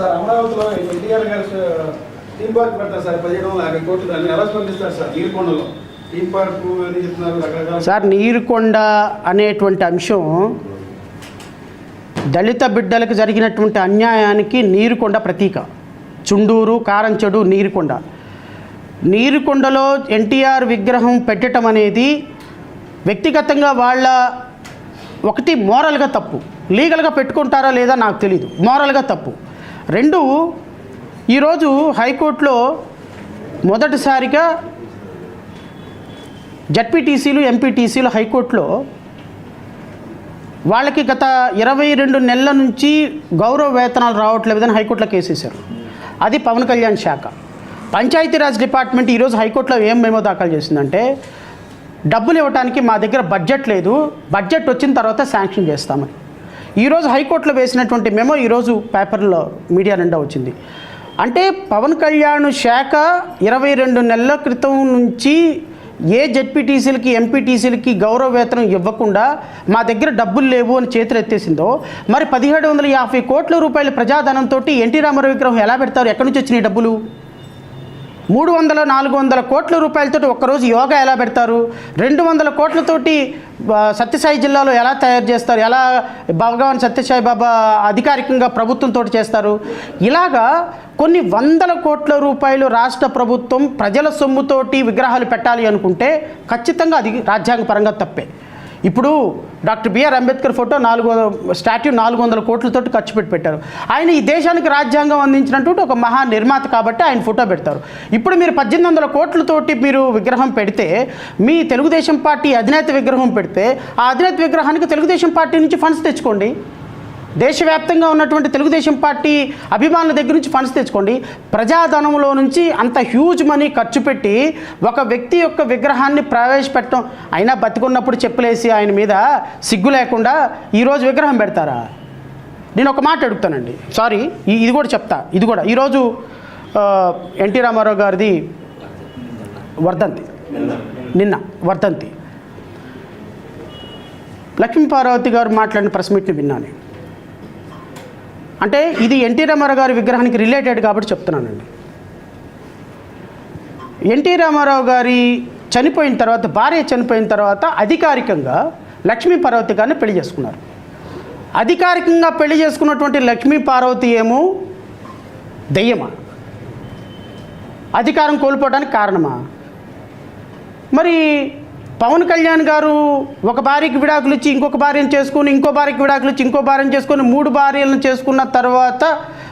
Sir అమరావతిలో ఎన్టీఆర్ గారు theme park పెడతారు సార్ పదిహేడు వందల యాభై కోట్లు దాన్ని ఎలా స్పందిస్తారు సార్ నీరుకొండలో? థీమ్ పార్క్ అని చెప్తున్నారు రకరకాల. సార్ నీరుకొండ అనేటువంటి అంశం దళిత బిడ్డలకు జరిగినటువంటి అన్యాయానికి నీరుకొండ ప్రతీక. చుండూరు కారంచెడు నీరుకొండ. నీరుకొండలో ఎన్టీఆర్ విగ్రహం పెట్టడం అనేది వ్యక్తిగతంగా వాళ్ళ ఒకటి మోరల్గా తప్పు. లీగల్గా పెట్టుకుంటారా లేదా నాకు తెలీదు. మోరల్గా తప్పు. రెండు ఈరోజు హైకోర్టులో మొదటిసారిగా జడ్పీటీసీలు ఎంపీటీసీలు హైకోర్టులో వాళ్ళకి గత ఇరవై రెండు నెలల నుంచి గౌరవ వేతనాలు రావట్లేదని హైకోర్టులో కేసేశారు అది పవన్ కళ్యాణ్ శాఖ. పంచాయతీరాజ్ డిపార్ట్మెంట్ ఈరోజు హైకోర్టులో ఏం మేమో దాఖలు చేసిందంటే డబ్బులు ఇవ్వడానికి మా దగ్గర బడ్జెట్ లేదు బడ్జెట్ వచ్చిన తర్వాత శాంక్షన్ చేస్తామని. ఈరోజు హైకోర్టులో వేసినటువంటి మెమో ఈరోజు పేపర్లో మీడియా నిండా వచ్చింది. అంటే పవన్ కళ్యాణ్ శాఖ ఇరవై రెండు నెలల క్రితం నుంచి ఏ జెడ్పీటీసీలకి ఎంపీటీసీలకి గౌరవ వేతనం ఇవ్వకుండా మా దగ్గర డబ్బులు లేవు అని చేతులు ఎత్తేసిందో మరి పదిహేడు వందల యాభై కోట్ల రూపాయల ప్రజాధనంతో ఎన్టీ రామారావు విగ్రహం ఎలా పెడతారు? ఎక్కడి నుంచి వచ్చినాయి డబ్బులు? మూడు వందల నాలుగు వందల కోట్ల రూపాయలతోటి ఒక్కరోజు యోగా ఎలా పెడతారు? రెండు వందల కోట్లతోటి సత్యసాయి జిల్లాలో ఎలా తయారు చేస్తారు? ఎలా భగవాన్ సత్యసాయి బాబా అధికారికంగా ప్రభుత్వంతో చేస్తారు? ఇలాగా కొన్ని వందల కోట్ల రూపాయలు రాష్ట్ర ప్రభుత్వం ప్రజల సొమ్ముతోటి విగ్రహాలు పెట్టాలి అనుకుంటే ఖచ్చితంగా అది రాజ్యాంగపరంగా తప్పే. ఇప్పుడు డాక్టర్ బిఆర్ అంబేద్కర్ ఫోటో నాలుగు వందల స్టాట్యూ నాలుగు వందల కోట్లతో ఖర్చు పెట్టి పెట్టారు. ఆయన ఈ దేశానికి రాజ్యాంగం అందించినటువంటి ఒక మహా నిర్మాత కాబట్టి ఆయన ఫోటో పెడతారు. ఇప్పుడు మీరు పద్దెనిమిది వందల కోట్లతోటి మీరు విగ్రహం పెడితే మీ తెలుగుదేశం పార్టీ అధినేత విగ్రహం పెడితే ఆ అధినేత విగ్రహానికి తెలుగుదేశం పార్టీ నుంచి ఫండ్స్ తెచ్చుకోండి. దేశవ్యాప్తంగా ఉన్నటువంటి తెలుగుదేశం పార్టీ అభిమానుల దగ్గర నుంచి ఫండ్స్ తెచ్చుకోండి. ప్రజాధనంలో నుంచి అంత హ్యూజ్ మనీ ఖర్చు పెట్టి ఒక వ్యక్తి యొక్క విగ్రహాన్ని ప్రవేశపెట్టడం. అయినా బతికున్నప్పుడు చెప్పులేసి ఆయన మీద సిగ్గు లేకుండా ఈరోజు విగ్రహం పెడతారా? నేను ఒక మాట అడుగుతానండి. సారీ ఇది కూడా చెప్తా. ఇది కూడా. ఈరోజు ఎన్టీ రామారావు గారిది వర్ధంతి. నిన్న వర్ధంతి. లక్ష్మీ పార్వతి గారు మాట్లాడిన ప్రెస్ మీట్ని విన్నాను నేను. అంటే ఇది ఎన్టీ రామారావు గారి విగ్రహానికి రిలేటెడ్ కాబట్టి చెప్తున్నానండి. ఎన్టీ రామారావు గారి చనిపోయిన తర్వాత భార్య చనిపోయిన తర్వాత అధికారికంగా లక్ష్మీ పార్వతి గారిని పెళ్ళి చేసుకున్నారు. అధికారికంగా పెళ్ళి చేసుకున్నటువంటి లక్ష్మీ పార్వతి ఏమో దెయ్యమా? అధికారం కోల్పోవడానికి కారణమా? మరి పవన్ కళ్యాణ్ గారు ఒక భార్యకి విడాకులు ఇచ్చి ఇంకొక భార్యను చేసుకుని ఇంకో భార్యకి విడాకులు ఇచ్చి ఇంకో భార్యను చేసుకొని మూడు భార్యలను చేసుకున్న తర్వాత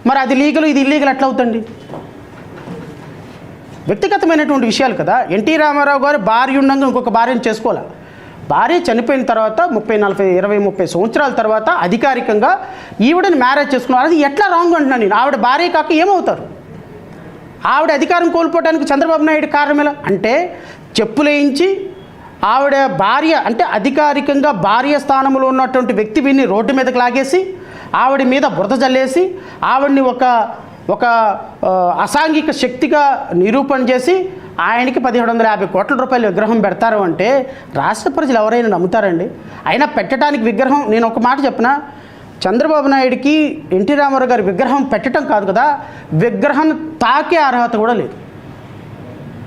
మరి అది లీగల్ ఇది ఇల్లీగల్ ఎట్లా అవుతుంది? వ్యక్తిగతమైనటువంటి విషయాలు కదా. ఎన్టీ రామారావు గారు భార్య ఉండగా ఇంకొక భార్యను చేసుకోవాలి? భార్య చనిపోయిన తర్వాత ముప్పై నలభై ఇరవై ముప్పై సంవత్సరాల తర్వాత అధికారికంగా ఈవిడని మ్యారేజ్ చేసుకున్నారు. అది ఎట్లా రాంగ్ అంటున్నాను నేను. ఆవిడ భార్య కాక ఏమవుతారు? ఆవిడ అధికారం కోల్పోవడానికి చంద్రబాబు నాయుడు కారణం ఎలా? అంటే చెప్పులేయించి ఆవిడ భార్య అంటే అధికారికంగా భార్య స్థానంలో ఉన్నటువంటి వ్యక్తి వీడిని రోడ్డు మీదకి లాగేసి ఆవిడ మీద బురద జల్లేసి ఆవిడ్ని ఒక ఒక అసాంఘిక శక్తిగా నిరూపణ చేసి ఆయనకి పదిహేడు వందల యాభై కోట్ల రూపాయల విగ్రహం పెడతారు అంటే రాష్ట్ర ప్రజలు ఎవరైనా నమ్ముతారండి? అయినా పెట్టడానికి విగ్రహం నేను ఒక మాట చెప్పిన చంద్రబాబు నాయుడికి ఎన్టీ రామారావు గారి విగ్రహం పెట్టడం కాదు కదా విగ్రహాన్ని తాకే అర్హత కూడా లేదు.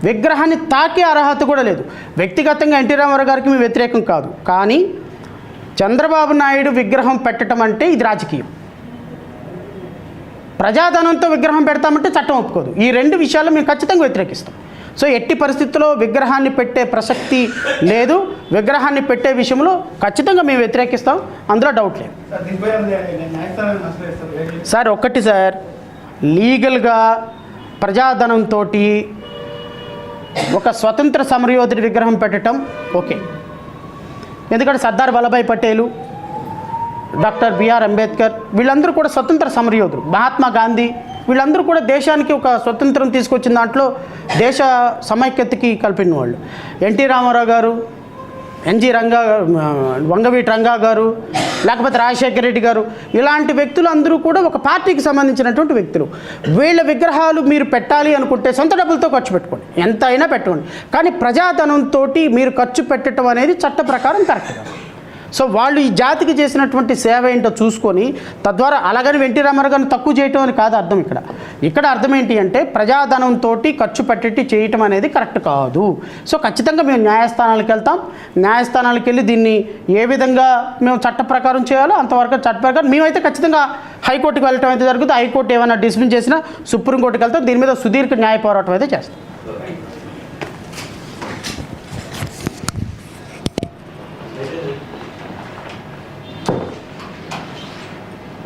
విగ్రహాన్ని తాకే అర్హత కూడా లేదు. వ్యక్తిగతంగా ఎన్టీ రామారావు గారికి మేము వ్యతిరేకం కాదు. కానీ చంద్రబాబు నాయుడు విగ్రహం పెట్టడం అంటే ఇది రాజకీయం. ప్రజాధనంతో విగ్రహం పెడతామంటే చట్టం ఒప్పుకోదు. ఈ రెండు విషయాలు మేము ఖచ్చితంగా వ్యతిరేకిస్తాం. సో ఎట్టి పరిస్థితుల్లో విగ్రహాన్ని పెట్టే ప్రసక్తి లేదు. విగ్రహాన్ని పెట్టే విషయంలో ఖచ్చితంగా మేము వ్యతిరేకిస్తాం. అందులో డౌట్ లేదు. సార్ ఒక్కటి సార్ లీగల్గా ప్రజాధనంతో ఒక స్వతంత్ర సమరయోధుడి విగ్రహం పెట్టడం ఓకే. ఎందుకంటే Sardar Vallabhbhai Patel doctor B R Ambedkar వీళ్ళందరూ కూడా స్వతంత్ర సమరయోధులు. మహాత్మా గాంధీ వీళ్ళందరూ కూడా దేశానికి ఒక స్వతంత్రం తీసుకొచ్చిన దాంట్లో దేశ సమైక్యతకి కలిపిన వాళ్ళు. ఎన్టీ రామారావు గారు ఎన్జి రంగా వంగవీటి రంగా గారు లేకపోతే రాజశేఖర రెడ్డి గారు. ఇలాంటి వ్యక్తులు అందరూ కూడా ఒక పార్టీకి సంబంధించినటువంటి వ్యక్తులు. వీళ్ళ విగ్రహాలు మీరు పెట్టాలి అనుకుంటే సొంత డబ్బులతో ఖర్చు పెట్టుకోండి. ఎంత అయినా పెట్టుకోండి. కానీ ప్రజాధనంతో మీరు ఖర్చు పెట్టడం అనేది చట్ట ప్రకారం కరెక్ట్ కాదు. సో వాళ్ళు ఈ జాతికి చేసినటువంటి సేవ ఏంటో చూసుకొని తద్వారా అలాగని వెంటి రామారావు గారిని తక్కువ చేయటం అని కాదు అర్థం ఇక్కడ. ఇక్కడ అర్థం ఏంటి అంటే ప్రజాధనంతో ఖర్చు పెట్టేటి చేయటం అనేది కరెక్ట్ కాదు. సో ఖచ్చితంగా మేము న్యాయస్థానాలకు వెళ్తాం. న్యాయస్థానాలకు వెళ్ళి దీన్ని ఏ విధంగా మేము చట్ట ప్రకారం చేయాలో అంతవరకు చట్ట ప్రకారం మేమైతే ఖచ్చితంగా హైకోర్టుకి వెళ్ళటం అయితే జరుగుతుంది. హైకోర్టు ఏమైనా డిస్మిస్ చేసినా సుప్రీంకోర్టుకి వెళ్తాం. దీని మీద సుదీర్ఘ న్యాయ పోరాటం అయితే చేస్తాం.